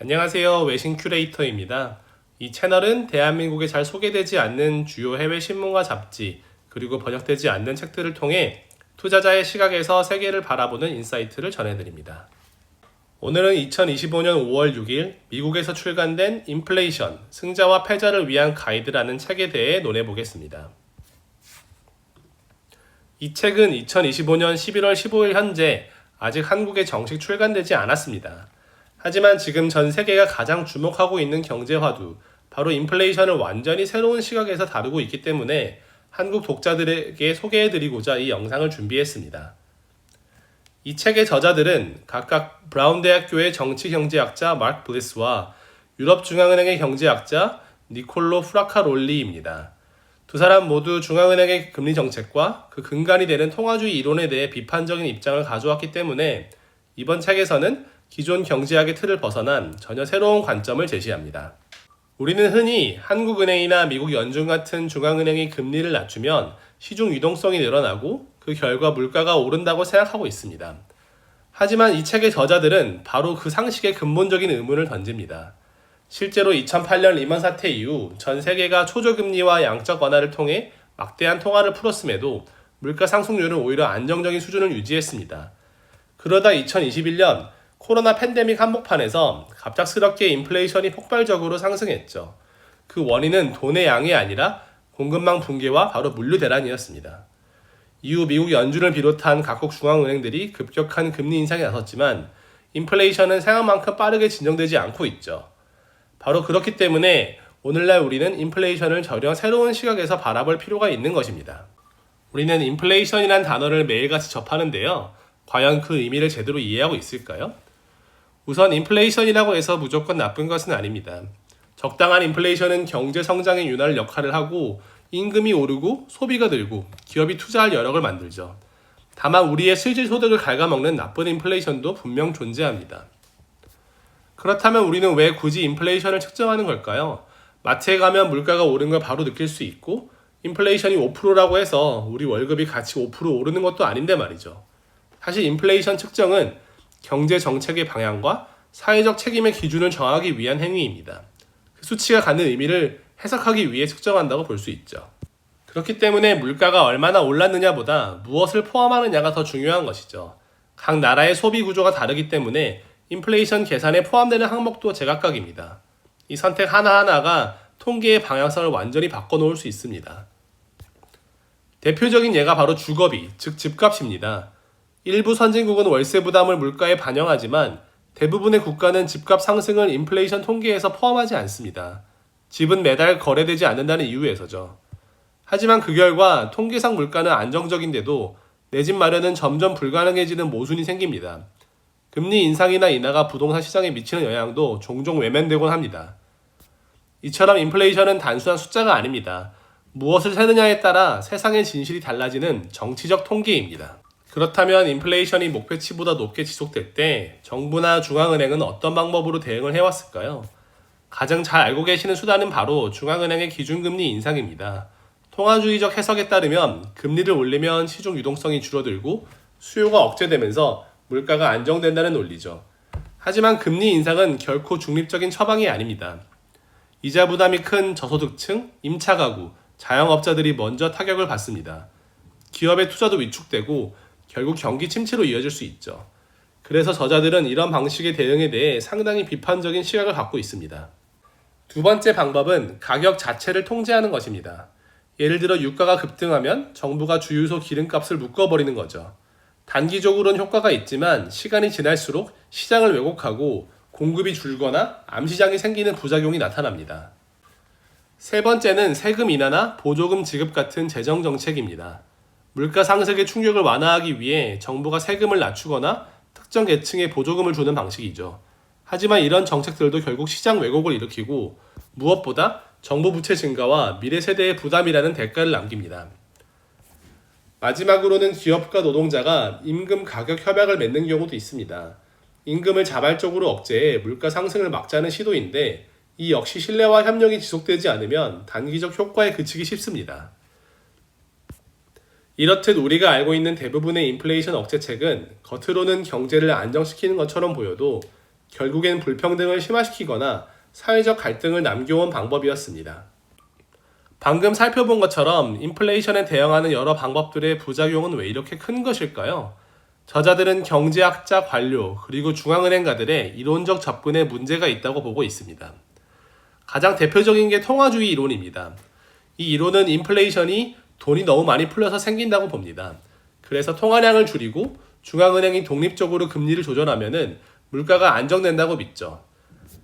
안녕하세요. 외신 큐레이터입니다. 이 채널은 대한민국에 잘 소개되지 않는 주요 해외 신문과 잡지, 그리고 번역되지 않는 책들을 통해 투자자의 시각에서 세계를 바라보는 인사이트를 전해드립니다. 오늘은 2025년 5월 6일 미국에서 출간된 인플레이션, 승자와 패자를 위한 가이드라는 책에 대해 논해보겠습니다. 이 책은 2025년 11월 15일 현재 아직 한국에 정식 출간되지 않았습니다. 하지만 지금 전 세계가 가장 주목하고 있는 경제 화두, 바로 인플레이션을 완전히 새로운 시각에서 다루고 있기 때문에 한국 독자들에게 소개해드리고자 이 영상을 준비했습니다. 이 책의 저자들은 각각 브라운 대학교의 정치경제학자 마크 블리스와 유럽중앙은행의 경제학자 니콜로 프라카롤리입니다. 두 사람 모두 중앙은행의 금리 정책과 그 근간이 되는 통화주의 이론에 대해 비판적인 입장을 가져왔기 때문에 이번 책에서는 기존 경제학의 틀을 벗어난 전혀 새로운 관점을 제시합니다. 우리는 흔히 한국은행이나 미국 연준 같은 중앙은행이 금리를 낮추면 시중 유동성이 늘어나고 그 결과 물가가 오른다고 생각하고 있습니다. 하지만 이 책의 저자들은 바로 그 상식에 근본적인 의문을 던집니다. 실제로 2008년 리먼 사태 이후 전 세계가 초저금리와 양적 완화를 통해 막대한 통화를 풀었음에도 물가 상승률은 오히려 안정적인 수준을 유지했습니다. 그러다 2021년 코로나 팬데믹 한복판에서 갑작스럽게 인플레이션이 폭발적으로 상승했죠. 그 원인은 돈의 양이 아니라 공급망 붕괴와 바로 물류 대란이었습니다. 이후 미국 연준을 비롯한 각국 중앙은행들이 급격한 금리 인상에 나섰지만 인플레이션은 생각만큼 빠르게 진정되지 않고 있죠. 바로 그렇기 때문에 오늘날 우리는 인플레이션을 전혀 새로운 시각에서 바라볼 필요가 있는 것입니다. 우리는 인플레이션이란 단어를 매일같이 접하는데요. 과연 그 의미를 제대로 이해하고 있을까요? 우선 인플레이션이라고 해서 무조건 나쁜 것은 아닙니다. 적당한 인플레이션은 경제 성장의 윤활 역할을 하고 임금이 오르고 소비가 늘고 기업이 투자할 여력을 만들죠. 다만 우리의 실질 소득을 갉아먹는 나쁜 인플레이션도 분명 존재합니다. 그렇다면 우리는 왜 굳이 인플레이션을 측정하는 걸까요? 마트에 가면 물가가 오른 걸 바로 느낄 수 있고 인플레이션이 5%라고 해서 우리 월급이 같이 5% 오르는 것도 아닌데 말이죠. 사실 인플레이션 측정은 경제 정책의 방향과 사회적 책임의 기준을 정하기 위한 행위입니다. 그 수치가 갖는 의미를 해석하기 위해 측정한다고 볼 수 있죠. 그렇기 때문에 물가가 얼마나 올랐느냐보다 무엇을 포함하느냐가 더 중요한 것이죠. 각 나라의 소비 구조가 다르기 때문에 인플레이션 계산에 포함되는 항목도 제각각입니다. 이 선택 하나하나가 통계의 방향성을 완전히 바꿔놓을 수 있습니다. 대표적인 예가 바로 주거비, 즉 집값입니다. 일부 선진국은 월세 부담을 물가에 반영하지만 대부분의 국가는 집값 상승을 인플레이션 통계에서 포함하지 않습니다. 집은 매달 거래되지 않는다는 이유에서죠. 하지만 그 결과 통계상 물가는 안정적인데도 내 집 마련은 점점 불가능해지는 모순이 생깁니다. 금리 인상이나 인하가 부동산 시장에 미치는 영향도 종종 외면되곤 합니다. 이처럼 인플레이션은 단순한 숫자가 아닙니다. 무엇을 세느냐에 따라 세상의 진실이 달라지는 정치적 통계입니다. 그렇다면 인플레이션이 목표치보다 높게 지속될 때 정부나 중앙은행은 어떤 방법으로 대응을 해왔을까요? 가장 잘 알고 계시는 수단은 바로 중앙은행의 기준금리 인상입니다. 통화주의적 해석에 따르면 금리를 올리면 시중 유동성이 줄어들고 수요가 억제되면서 물가가 안정된다는 논리죠. 하지만 금리 인상은 결코 중립적인 처방이 아닙니다. 이자 부담이 큰 저소득층, 임차 가구, 자영업자들이 먼저 타격을 받습니다. 기업의 투자도 위축되고 결국 경기 침체로 이어질 수 있죠. 그래서 저자들은 이런 방식의 대응에 대해 상당히 비판적인 시각을 갖고 있습니다. 두 번째 방법은 가격 자체를 통제하는 것입니다. 예를 들어 유가가 급등하면 정부가 주유소 기름값을 묶어버리는 거죠. 단기적으로는 효과가 있지만 시간이 지날수록 시장을 왜곡하고 공급이 줄거나 암시장이 생기는 부작용이 나타납니다. 세 번째는 세금 인하나 보조금 지급 같은 재정 정책입니다. 물가 상승의 충격을 완화하기 위해 정부가 세금을 낮추거나 특정 계층에 보조금을 주는 방식이죠. 하지만 이런 정책들도 결국 시장 왜곡을 일으키고 무엇보다 정부 부채 증가와 미래 세대의 부담이라는 대가를 남깁니다. 마지막으로는 기업과 노동자가 임금 가격 협약을 맺는 경우도 있습니다. 임금을 자발적으로 억제해 물가 상승을 막자는 시도인데 이 역시 신뢰와 협력이 지속되지 않으면 단기적 효과에 그치기 쉽습니다. 이렇듯 우리가 알고 있는 대부분의 인플레이션 억제책은 겉으로는 경제를 안정시키는 것처럼 보여도 결국엔 불평등을 심화시키거나 사회적 갈등을 남겨온 방법이었습니다. 방금 살펴본 것처럼 인플레이션에 대응하는 여러 방법들의 부작용은 왜 이렇게 큰 것일까요? 저자들은 경제학자 관료 그리고 중앙은행가들의 이론적 접근에 문제가 있다고 보고 있습니다. 가장 대표적인 게 통화주의 이론입니다. 이 이론은 인플레이션이 돈이 너무 많이 풀려서 생긴다고 봅니다. 그래서 통화량을 줄이고 중앙은행이 독립적으로 금리를 조절하면은 물가가 안정된다고 믿죠.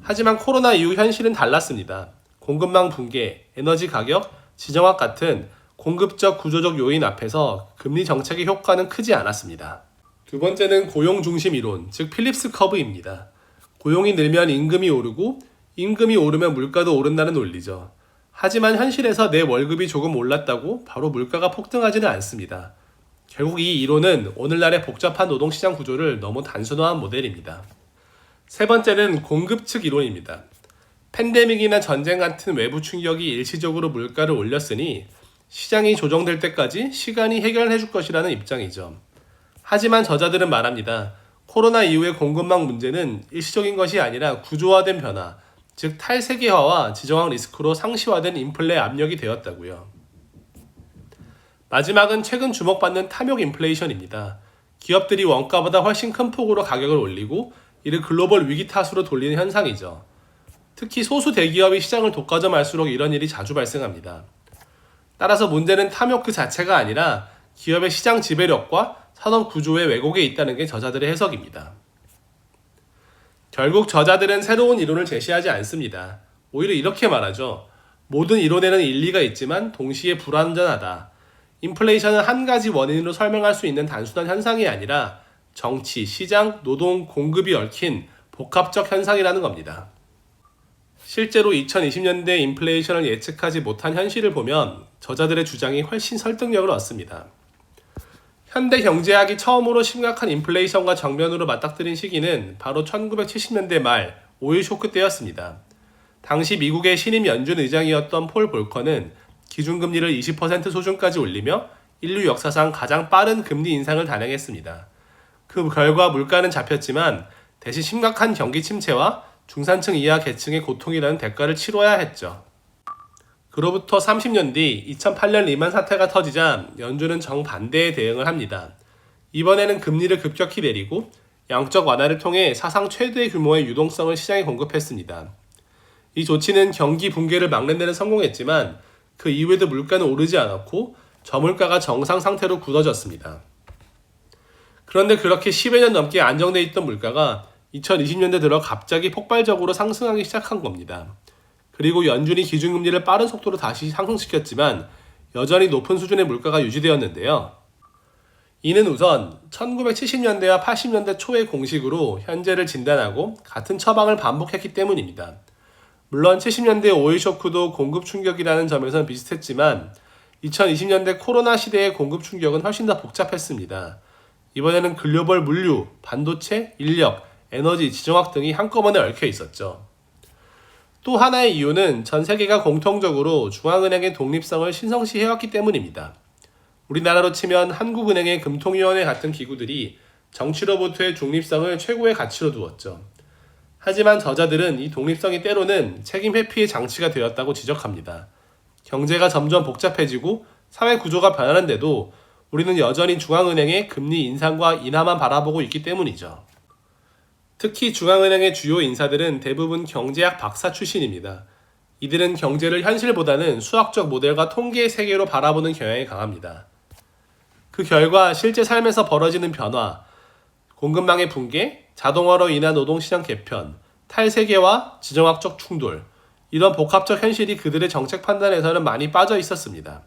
하지만 코로나 이후 현실은 달랐습니다. 공급망 붕괴, 에너지 가격, 지정학 같은 공급적 구조적 요인 앞에서 금리 정책의 효과는 크지 않았습니다. 두 번째는 고용 중심 이론, 즉 필립스 커브입니다. 고용이 늘면 임금이 오르고 임금이 오르면 물가도 오른다는 논리죠. 하지만 현실에서 내 월급이 조금 올랐다고 바로 물가가 폭등하지는 않습니다. 결국 이 이론은 오늘날의 복잡한 노동시장 구조를 너무 단순화한 모델입니다. 세 번째는 공급 측 이론입니다. 팬데믹이나 전쟁 같은 외부 충격이 일시적으로 물가를 올렸으니 시장이 조정될 때까지 시간이 해결해 줄 것이라는 입장이죠. 하지만 저자들은 말합니다. 코로나 이후의 공급망 문제는 일시적인 것이 아니라 구조화된 변화, 즉 탈세계화와 지정학 리스크로 상시화된 인플레 압력이 되었다고요. 마지막은 최근 주목받는 탐욕 인플레이션입니다. 기업들이 원가보다 훨씬 큰 폭으로 가격을 올리고 이를 글로벌 위기 탓으로 돌리는 현상이죠. 특히 소수 대기업이 시장을 독과점할수록 이런 일이 자주 발생합니다. 따라서 문제는 탐욕 그 자체가 아니라 기업의 시장 지배력과 산업 구조의 왜곡에 있다는 게 저자들의 해석입니다. 결국 저자들은 새로운 이론을 제시하지 않습니다. 오히려 이렇게 말하죠. 모든 이론에는 일리가 있지만 동시에 불완전하다. 인플레이션은 한 가지 원인으로 설명할 수 있는 단순한 현상이 아니라 정치, 시장, 노동, 공급이 얽힌 복합적 현상이라는 겁니다. 실제로 2020년대 인플레이션을 예측하지 못한 현실을 보면 저자들의 주장이 훨씬 설득력을 얻습니다. 현대 경제학이 처음으로 심각한 인플레이션과 정면으로 맞닥뜨린 시기는 바로 1970년대 말 오일 쇼크 때였습니다. 당시 미국의 신임 연준 의장이었던 폴 볼커는 기준금리를 20% 수준까지 올리며 인류 역사상 가장 빠른 금리 인상을 단행했습니다. 그 결과 물가는 잡혔지만 대신 심각한 경기 침체와 중산층 이하 계층의 고통이라는 대가를 치러야 했죠. 그로부터 30년 뒤 2008년 리만 사태가 터지자 연준은 정반대의 대응을 합니다. 이번에는 금리를 급격히 내리고 양적 완화를 통해 사상 최대 규모의 유동성을 시장에 공급했습니다. 이 조치는 경기 붕괴를 막는 데는 성공했지만 그 이후에도 물가는 오르지 않았고 저물가가 정상 상태로 굳어졌습니다. 그런데 그렇게 10여 년 넘게 안정돼 있던 물가가 2020년대 들어 갑자기 폭발적으로 상승하기 시작한 겁니다. 그리고 연준이 기준금리를 빠른 속도로 다시 상승시켰지만 여전히 높은 수준의 물가가 유지되었는데요. 이는 우선 1970년대와 80년대 초의 공식으로 현재를 진단하고 같은 처방을 반복했기 때문입니다. 물론 70년대 오일 쇼크도 공급 충격이라는 점에서는 비슷했지만 2020년대 코로나 시대의 공급 충격은 훨씬 더 복잡했습니다. 이번에는 글로벌 물류, 반도체, 인력, 에너지, 지정학 등이 한꺼번에 얽혀 있었죠. 또 하나의 이유는 전 세계가 공통적으로 중앙은행의 독립성을 신성시 해왔기 때문입니다. 우리나라로 치면 한국은행의 금통위원회 같은 기구들이 정치로부터의 중립성을 최고의 가치로 두었죠. 하지만 저자들은 이 독립성이 때로는 책임 회피의 장치가 되었다고 지적합니다. 경제가 점점 복잡해지고 사회 구조가 변하는데도 우리는 여전히 중앙은행의 금리 인상과 인하만 바라보고 있기 때문이죠. 특히 중앙은행의 주요 인사들은 대부분 경제학 박사 출신입니다. 이들은 경제를 현실보다는 수학적 모델과 통계의 세계로 바라보는 경향이 강합니다. 그 결과 실제 삶에서 벌어지는 변화, 공급망의 붕괴, 자동화로 인한 노동시장 개편, 탈세계와 지정학적 충돌, 이런 복합적 현실이 그들의 정책 판단에서는 많이 빠져 있었습니다.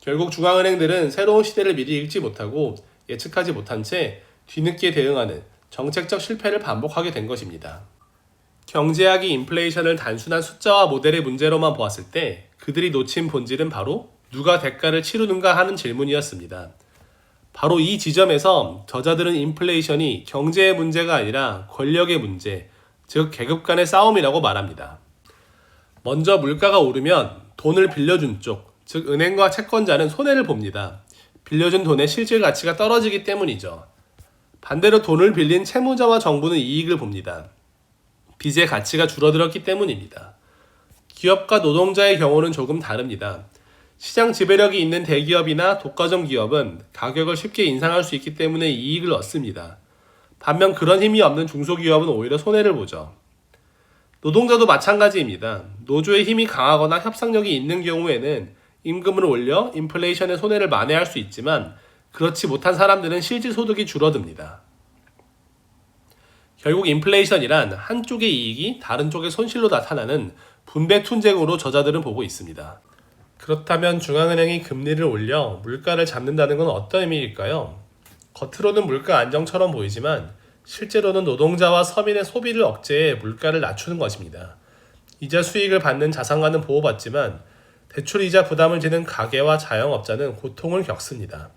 결국 중앙은행들은 새로운 시대를 미리 읽지 못하고 예측하지 못한 채 뒤늦게 대응하는 정책적 실패를 반복하게 된 것입니다. 경제학이 인플레이션을 단순한 숫자와 모델의 문제로만 보았을 때 그들이 놓친 본질은 바로 누가 대가를 치르는가 하는 질문이었습니다. 바로 이 지점에서 저자들은 인플레이션이 경제의 문제가 아니라 권력의 문제, 즉 계급 간의 싸움이라고 말합니다. 먼저 물가가 오르면 돈을 빌려준 쪽, 즉 은행과 채권자는 손해를 봅니다. 빌려준 돈의 실질 가치가 떨어지기 때문이죠. 반대로 돈을 빌린 채무자와 정부는 이익을 봅니다. 빚의 가치가 줄어들었기 때문입니다. 기업과 노동자의 경우는 조금 다릅니다. 시장 지배력이 있는 대기업이나 독과점 기업은 가격을 쉽게 인상할 수 있기 때문에 이익을 얻습니다. 반면 그런 힘이 없는 중소기업은 오히려 손해를 보죠. 노동자도 마찬가지입니다. 노조의 힘이 강하거나 협상력이 있는 경우에는 임금을 올려 인플레이션의 손해를 만회할 수 있지만 그렇지 못한 사람들은 실질 소득이 줄어듭니다. 결국 인플레이션이란 한쪽의 이익이 다른 쪽의 손실로 나타나는 분배 투쟁으로 저자들은 보고 있습니다. 그렇다면 중앙은행이 금리를 올려 물가를 잡는다는 건 어떤 의미일까요? 겉으로는 물가 안정처럼 보이지만 실제로는 노동자와 서민의 소비를 억제해 물가를 낮추는 것입니다. 이자 수익을 받는 자산가는 보호받지만 대출 이자 부담을 지는 가계와 자영업자는 고통을 겪습니다.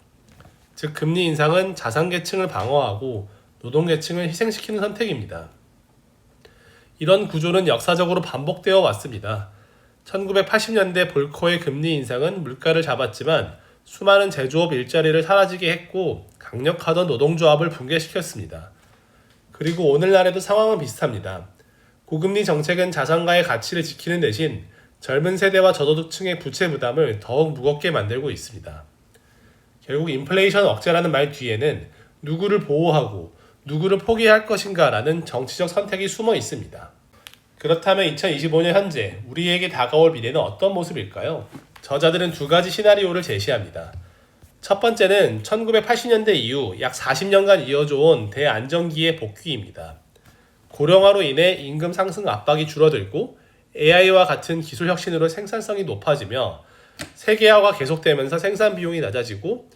즉 금리 인상은 자산 계층을 방어하고 노동 계층을 희생시키는 선택입니다. 이런 구조는 역사적으로 반복되어 왔습니다. 1980년대 볼커의 금리 인상은 물가를 잡았지만 수많은 제조업 일자리를 사라지게 했고 강력하던 노동조합을 붕괴시켰습니다. 그리고 오늘날에도 상황은 비슷합니다. 고금리 정책은 자산가의 가치를 지키는 대신 젊은 세대와 저소득층의 부채 부담을 더욱 무겁게 만들고 있습니다. 결국 인플레이션 억제라는 말 뒤에는 누구를 보호하고 누구를 포기할 것인가라는 정치적 선택이 숨어 있습니다. 그렇다면 2025년 현재 우리에게 다가올 미래는 어떤 모습일까요? 저자들은 두 가지 시나리오를 제시합니다. 첫 번째는 1980년대 이후 약 40년간 이어져 온 대안정기의 복귀입니다. 고령화로 인해 임금 상승 압박이 줄어들고 AI와 같은 기술 혁신으로 생산성이 높아지며 세계화가 계속되면서 생산 비용이 낮아지고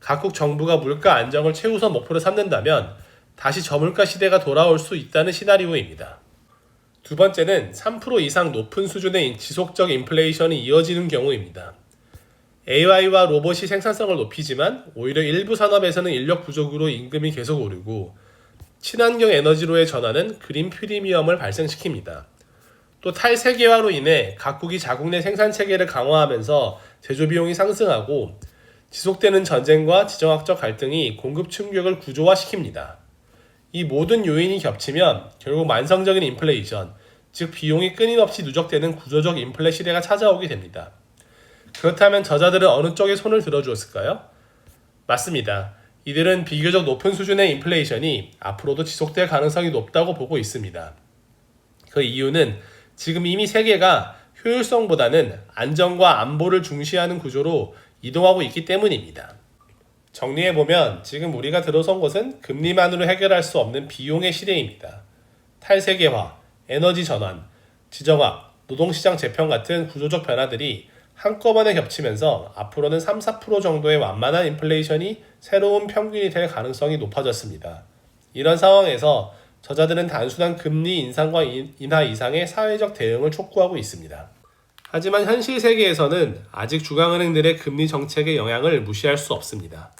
각국 정부가 물가 안정을 최우선 목표로 삼는다면 다시 저물가 시대가 돌아올 수 있다는 시나리오입니다. 두 번째는 3% 이상 높은 수준의 지속적 인플레이션이 이어지는 경우입니다. AI와 로봇이 생산성을 높이지만 오히려 일부 산업에서는 인력 부족으로 임금이 계속 오르고 친환경 에너지로의 전환은 그린 프리미엄을 발생시킵니다. 또 탈세계화로 인해 각국이 자국 내 생산 체계를 강화하면서 제조 비용이 상승하고 지속되는 전쟁과 지정학적 갈등이 공급 충격을 구조화시킵니다. 이 모든 요인이 겹치면 결국 만성적인 인플레이션, 즉 비용이 끊임없이 누적되는 구조적 인플레 시대가 찾아오게 됩니다. 그렇다면 저자들은 어느 쪽에 손을 들어주었을까요? 맞습니다. 이들은 비교적 높은 수준의 인플레이션이 앞으로도 지속될 가능성이 높다고 보고 있습니다. 그 이유는 지금 이미 세계가 효율성보다는 안정과 안보를 중시하는 구조로 이동하고 있기 때문입니다. 정리해보면 지금 우리가 들어선 곳은 금리만으로 해결할 수 없는 비용의 시대입니다. 탈세계화, 에너지 전환, 지정학, 노동시장 재편 같은 구조적 변화들이 한꺼번에 겹치면서 앞으로는 3, 4% 정도의 완만한 인플레이션이 새로운 평균이 될 가능성이 높아졌습니다. 이런 상황에서 저자들은 단순한 금리 인상과 인하 이상의 사회적 대응을 촉구하고 있습니다. 하지만 현실 세계에서는 아직 중앙은행들의 금리 정책의 영향을 무시할 수 없습니다.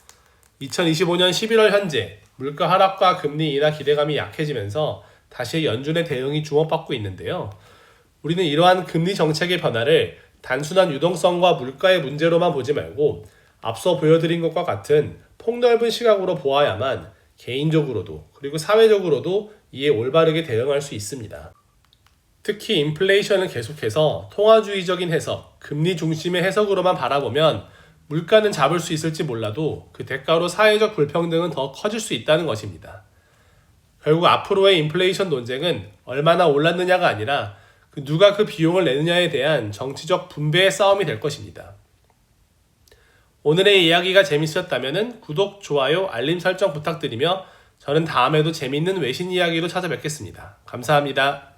2025년 11월 현재 물가 하락과 금리 인하 기대감이 약해지면서 다시 연준의 대응이 주목받고 있는데요. 우리는 이러한 금리 정책의 변화를 단순한 유동성과 물가의 문제로만 보지 말고 앞서 보여드린 것과 같은 폭넓은 시각으로 보아야만 개인적으로도 그리고 사회적으로도 이에 올바르게 대응할 수 있습니다. 특히 인플레이션을 계속해서 통화주의적인 해석, 금리 중심의 해석으로만 바라보면 물가는 잡을 수 있을지 몰라도 그 대가로 사회적 불평등은 더 커질 수 있다는 것입니다. 결국 앞으로의 인플레이션 논쟁은 얼마나 올랐느냐가 아니라 그 누가 그 비용을 내느냐에 대한 정치적 분배의 싸움이 될 것입니다. 오늘의 이야기가 재밌었다면 구독, 좋아요, 알림 설정 부탁드리며 저는 다음에도 재밌는 외신 이야기로 찾아뵙겠습니다. 감사합니다.